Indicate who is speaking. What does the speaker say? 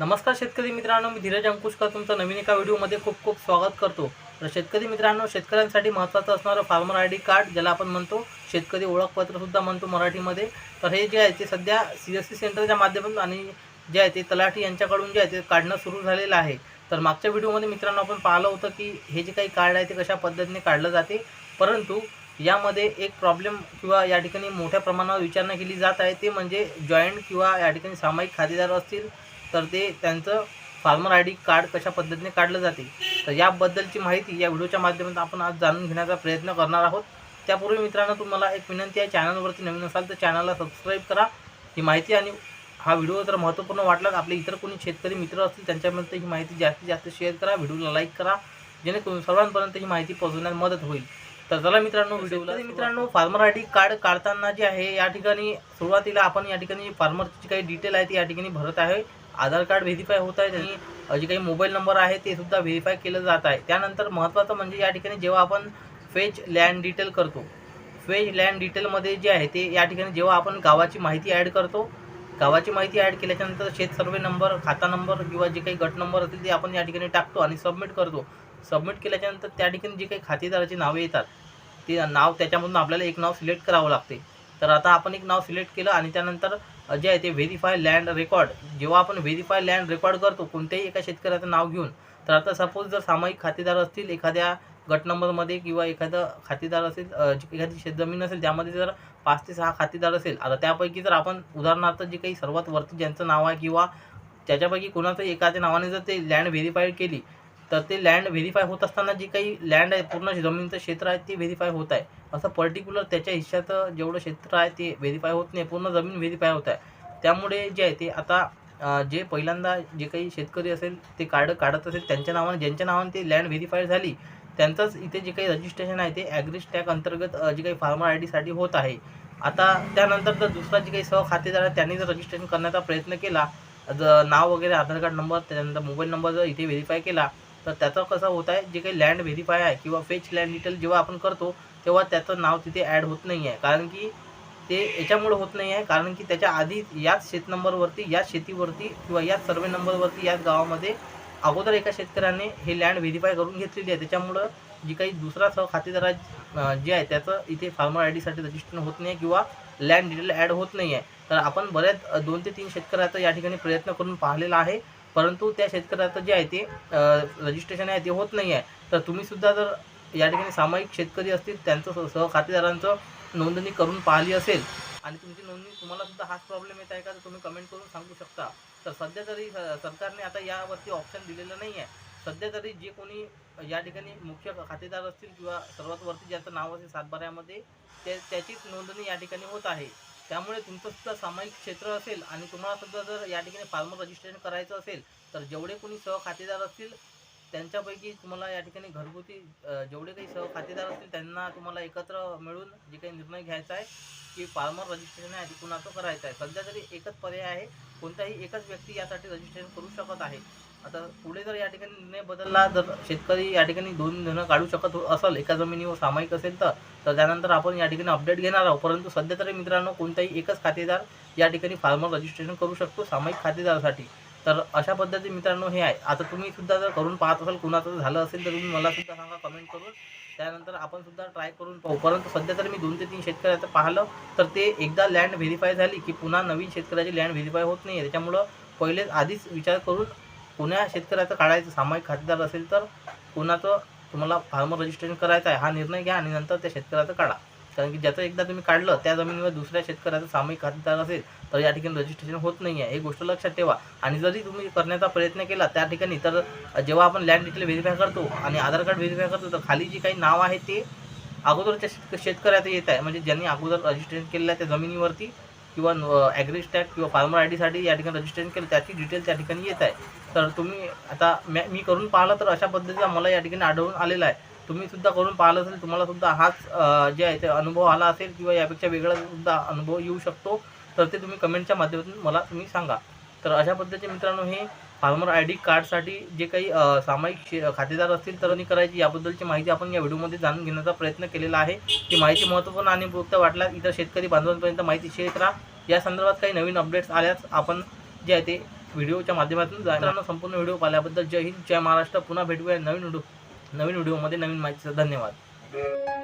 Speaker 1: नमस्कार शेतकरी मित्रांनो मी धीरज अंकुशकर तुमचं नवीन एका व्हिडिओमध्ये खूप खूप स्वागत करतो. तर शेतकरी मित्रांनो शेतकऱ्यांसाठी महत्त्वाचं असणारं फार्मर आय डी कार्ड ज्याला आपण म्हणतो शेतकरी ओळखपत्रसुद्धा म्हणतो मराठीमध्ये. तर हे जे आहे ते सध्या सी एस सी सेंटरच्या माध्यमातून आणि जे आहे ते तलाठी यांच्याकडून जे आहे ते काढणं सुरू झालेलं आहे. तर मागच्या व्हिडिओमध्ये मित्रांनो आपण पाहिलं होतं की हे जे काही कार्ड आहे ते कशा पद्धतीने काढलं जाते. परंतु यामध्ये एक प्रॉब्लेम किंवा या ठिकाणी मोठ्या प्रमाणावर विचारणा केली जात आहे. ते म्हणजे जॉईंट किंवा या ठिकाणी सामायिक खातेदार असतील तर ते त्यांचं फार्मर आय डी कार्ड कशा पद्धतीने काढलं जाते? तर याबद्दलची माहिती या व्हिडिओच्या माध्यमातून आपण आज जाणून घेण्याचा प्रयत्न करणार आहोत. त्यापूर्वी मित्रांनो तुम्हाला एक विनंती आहे चॅनलवरती नवीन असाल तर चॅनलला सबस्क्राईब करा. ही माहिती आणि हा व्हिडिओ जर महत्त्वपूर्ण वाटला तर आपले इतर कोणी शेतकरी मित्र असतील त्यांच्यामध्ये ही माहिती जास्तीत जास्त शेअर करा. व्हिडिओला लाईक करा. जेणेकरून सर्वांपर्यंत ही माहिती पोहोचवण्यात मदत होईल. तर चला मित्रांनो व्हिडिओला मित्रांनो फार्मर आय डी कार्ड काढताना जे आहे या ठिकाणी सुरुवातीला आपण या ठिकाणी फार्मरची काही डिटेल आहे ती या ठिकाणी भरत आहे. आधार कार्ड व्हेरीफाय होत आहे आणि जे काही मोबाईल नंबर आहे ते सुद्धा व्हेरीफाय केलं जात आहे. त्यानंतर महत्त्वाचं म्हणजे या ठिकाणी जेव्हा आपण फेज लँड डिटेल करतो फेज लँड डिटेलमध्ये जे आहे ते या ठिकाणी जेव्हा आपण गावाची माहिती ॲड करतो गावाची माहिती ॲड केल्याच्यानंतर शेत सर्वे नंबर खाता नंबर किंवा जे काही गट नंबर असतील ते आपण या ठिकाणी टाकतो आणि सबमिट करतो. सबमिट केल्याच्यानंतर त्या ठिकाणी जे काही खातेदाराची नावे येतात ते नाव त्याच्यामधून आपल्याला एक नाव सिलेक्ट करावं लागते. तर आता आपण एक नाव सिलेक्ट केलं आणि त्यानंतर जे आहे ते व्हेरीफाय लँड रेकॉर्ड जेव्हा आपण व्हेरीफाय लँड रेकॉर्ड करतो कोणत्याही एका शेतकऱ्याचं नाव घेऊन तर आता सपोज जर सामायिक खातेदार असतील एखाद्या गट नंबरमध्ये किंवा एखादं खातेदार असेल एखादी शेतजमीन असेल त्यामध्ये जर पाच ते सहा खातेदार असेल आता त्यापैकी जर आपण उदाहरणार्थ जे काही सर्वात वरती ज्यांचं नाव आहे किंवा त्याच्यापैकी कोणाचं एखाद्या नावाने जर ते लँड व्हेरीफाईड केली तर ते लँड व्हेरीफाय होत असताना जी काही लँड आहे पूर्ण जमिनीचं क्षेत्र आहे ते व्हेरीफाय होत आहे. असं पर्टिक्युलर त्याच्या हिश्श्याचं जेवढं क्षेत्र आहे ते व्हेरीफाय होत नाही. पूर्ण जमीन व्हेरीफाय होत आहे. त्यामुळे जे आहे ते आता जे पहिल्यांदा जे काही शेतकरी असेल ते कार्ड काढत असेल त्यांच्या नावाने ज्यांच्या नावाने ते लँड व्हेरीफाय झाली त्यांचंच इथे जे काही रजिस्ट्रेशन आहे ते ॲग्रिज टॅग अंतर्गत जे काही फार्मर आय डीसाठी होत आहे. आता त्यानंतर जर दुसरा जे काही सह खातेदार आहे त्यांनी जर रजिस्ट्रेशन करण्याचा प्रयत्न केला जर नाव वगैरे आधार कार्ड नंबर त्यानंतर मोबाईल नंबर जर इथे व्हेरीफाय केला तर त्याचं कसं होत आहे जे काही लँड व्हेरीफाय आहे किंवा फेच लँड डिटेल जेव्हा आपण करतो तेव्हा त्याचं नाव तिथे ॲड होत नाही आहे. कारण की ते याच्यामुळे होत नाही आहे कारण की त्याच्या आधी याच शेत नंबरवरती याच शेतीवरती किंवा याच सर्वे नंबरवरती याच गावामध्ये अगोदर एका शेतकऱ्याने हे लँड व्हेरीफाय करून घेतलेली आहे. त्याच्यामुळं जी काही दुसरा सह खातेदारा जे आहे त्याचं इथे फार्मर आय डीसाठी रजिस्ट्रेशन होत नाही किंवा लँड डिटेल ॲड होत नाही आहे. तर आपण बऱ्याच दोन ते तीन शेतकऱ्याचा या ठिकाणी प्रयत्न करून पाहिलेला आहे. परंतु त्या शेतकऱ्याचं जे आहे ते रजिस्ट्रेशन आहे ते होत नाही आहे तर तुम्हीसुद्धा जर या ठिकाणी सामायिक शेतकरी असतील त्यांचं स- सह खातेदारांचं नोंदणी करून पाहिली असेल आणि तुमची नोंदणी तुम्हाला सुद्धा हाच प्रॉब्लेम येत आहे का? तर तुम्ही कमेंट करून सांगू शकता. तर सध्या तरी सरकारने आता यावरती ऑप्शन दिलेलं नाही आहे सध्या तरी जे कोणी या ठिकाणी मुख्य खातेदार असतील किंवा सर्वात वरती ज्याचं नाव असेल सातबाऱ्यामध्ये ते त्याचीच नोंदणी या ठिकाणी होत आहे. त्यामुळे तुमचं सुद्धा सामायिक क्षेत्र असेल आणि तुम्हाला सुद्धा जर या ठिकाणी फार्मर रजिस्ट्रेशन करायचं असेल तर जेवढे कोणी सहखातेदार असतील त्यांच्यापैकी तुम्हाला या ठिकाणी घरगुती जेवढे काही सहखातेदार असतील त्यांना तुम्हाला एकत्र मिळून जे काही निर्णय घ्यायचा आहे की फार्मर रजिस्ट्रेशन आहे कुणाचं करायचं आहे. सध्या तरी एकच पर्याय आहे कोणताही एकच व्यक्ती यासाठी रजिस्ट्रेशन करू शकत आहे. आता पुढे जर या ठिकाणी निर्णय बदलला जर शेतकरी या ठिकाणी दोन जण काढू शकत असेल एका जमिनीवर सामायिक असेल तर तर त्यानंतर आपण या ठिकाणी अपडेट घेणार आहोत. परंतु सध्या तरी मित्रांनो कोणताही एकच खातेदार या ठिकाणी फार्मर रजिस्ट्रेशन करू शकतो सामायिक खातेदारासाठी. तर अशा पद्धती मित्रांनो हे आहे. आता तुम्ही सुद्धा जर करून पाहत असाल कुणाचं जर झालं असेल तर तुम्ही मला सुद्धा सांगा कमेंट करून. त्यानंतर आपण सुद्धा ट्राय करून पाहू. परंतु सध्या तर मी दोन ते तीन शेतकऱ्याचं पाहिलं तर ते एकदा लँड व्हेरीफाय झाली की पुन्हा नवीन शेतकऱ्याची लँड व्हेरीफाय होत नाही आहे त्याच्यामुळं पहिलेच आधीच विचार करून कुण्या शेतकऱ्याचं काढायचं सामायिक खातेदार असेल तर कुणाचं तुम्हाला फार्मर रजिस्ट्रेशन करायचं आहे हा निर्णय घ्या आणि नंतर त्या शेतकऱ्याचं काढा. कारण की ज्याचं एकदा तुम्ही काढलं त्या जमिनीवर दुसऱ्या शेतकऱ्याचं सामायिक खातेदार असेल तर या ठिकाणी रजिस्ट्रेशन होत नाही आहे. ही गोष्ट लक्षात ठेवा. आणि जरी तुम्ही करण्याचा प्रयत्न केला त्या ठिकाणी तर जेव्हा आपण लँड डिटेल व्हेरीफाय करतो आणि आधार कार्ड व्हेरीफाय करतो तर खाली जी काही नाव आहे ते अगोदरच्या त्या शेतकऱ्याचं येत आहे. म्हणजे ज्यांनी अगोदर रजिस्ट्रेशन केलेलं आहे त्या जमिनीवरती किंवा ॲग्री टॅग किंवा फार्मर आय डीसाठी या ठिकाणी रजिस्ट्रेशन केलं त्याची डिटेल त्या ठिकाणी येत आहे. तर तुम्ही आता मॅ मी करून पाहिलं तर अशा पद्धतीचा मला या ठिकाणी आढळून आलेला आहे. तुम्ही सुद्धा करून पाहिलं असेल तुम्हाला सुद्धा हाच जे आहे ते अनुभव आला असेल किंवा यापेक्षा वेगळा सुद्धा अनुभव येऊ शकतो. तर ते तुम्ही कमेंटच्या माध्यमातून मला तुम्ही सांगा. तर अशा पद्धतीचे मित्रांनो हे फार्मर आय डी कार्डसाठी जे काही सामायिक शे खातेदार असतील तर त्यांनी करायची. याबद्दलची माहिती आपण या व्हिडिओमध्ये जाणून घेण्याचा प्रयत्न केलेला आहे. ती माहिती महत्त्वपूर्ण आणि उपयुक्त वाटल्यास इतर शेतकरी बांधवांपर्यंत माहिती शेअर करा. या संदर्भात काही नवीन अपडेट्स आल्यास आपण जे आहे ते व्हिडिओच्या माध्यमातून जाणार संपूर्ण व्हिडिओ पाहिल्याबद्दल जय हिंद जय महाराष्ट्र. पुन्हा भेटूया नवीन व्हिडिओ नवीन व्हिडिओमध्ये नवीन माहितीचा धन्यवाद.